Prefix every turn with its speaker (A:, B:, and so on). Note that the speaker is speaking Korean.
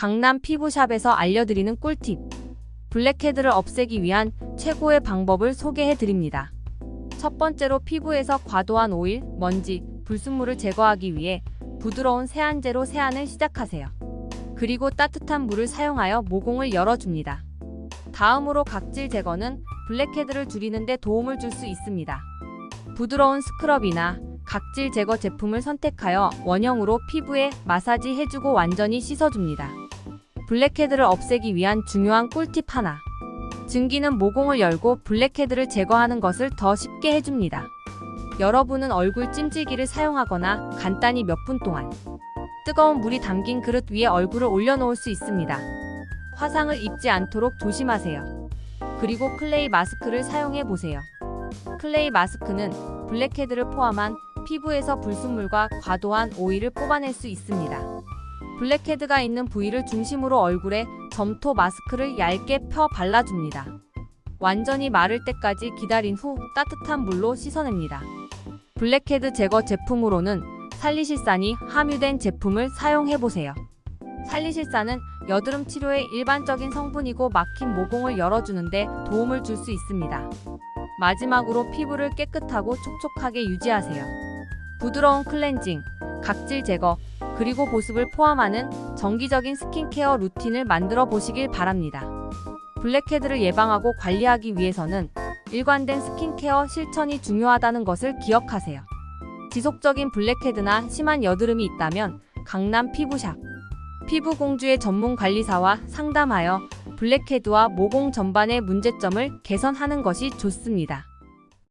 A: 강남 피부샵에서 알려드리는 꿀팁. 블랙헤드를 없애기 위한 최고의 방법을 소개해 드립니다. 첫 번째로 피부에서 과도한 오일, 먼지, 불순물을 제거하기 위해 부드러운 세안제로 세안을 시작하세요. 그리고 따뜻한 물을 사용하여 모공을 열어줍니다. 다음으로 각질 제거는 블랙헤드를 줄이는 데 도움을 줄 수 있습니다. 부드러운 스크럽이나 각질 제거 제품을 선택하여 원형으로 피부에 마사지 해주고 완전히 씻어줍니다. 블랙헤드를 없애기 위한 중요한 꿀팁 하나. 증기는 모공을 열고 블랙헤드를 제거하는 것을 더 쉽게 해줍니다. 여러분은 얼굴 찜질기를 사용하거나 간단히 몇 분 동안 뜨거운 물이 담긴 그릇 위에 얼굴을 올려놓을 수 있습니다. 화상을 입지 않도록 조심하세요. 그리고 클레이 마스크를 사용해 보세요. 클레이 마스크는 블랙헤드를 포함한 피부에서 불순물과 과도한 오일을 뽑아낼 수 있습니다. 블랙헤드가 있는 부위를 중심으로 얼굴에 점토 마스크를 얇게 펴 발라줍니다. 완전히 마를 때까지 기다린 후 따뜻한 물로 씻어냅니다. 블랙헤드 제거 제품으로는 살리실산이 함유된 제품을 사용해보세요. 살리실산은 여드름 치료의 일반적인 성분이고 막힌 모공을 열어주는데 도움을 줄 수 있습니다. 마지막으로 피부를 깨끗하고 촉촉하게 유지하세요. 부드러운 클렌징, 각질 제거, 그리고 보습을 포함하는 정기적인 스킨케어 루틴을 만들어 보시길 바랍니다. 블랙헤드를 예방하고 관리하기 위해서는 일관된 스킨케어 실천이 중요하다는 것을 기억하세요. 지속적인 블랙헤드나 심한 여드름이 있다면 강남 피부샵 피부공주의 전문 관리사와 상담하여 블랙헤드와 모공 전반의 문제점을 개선하는 것이 좋습니다.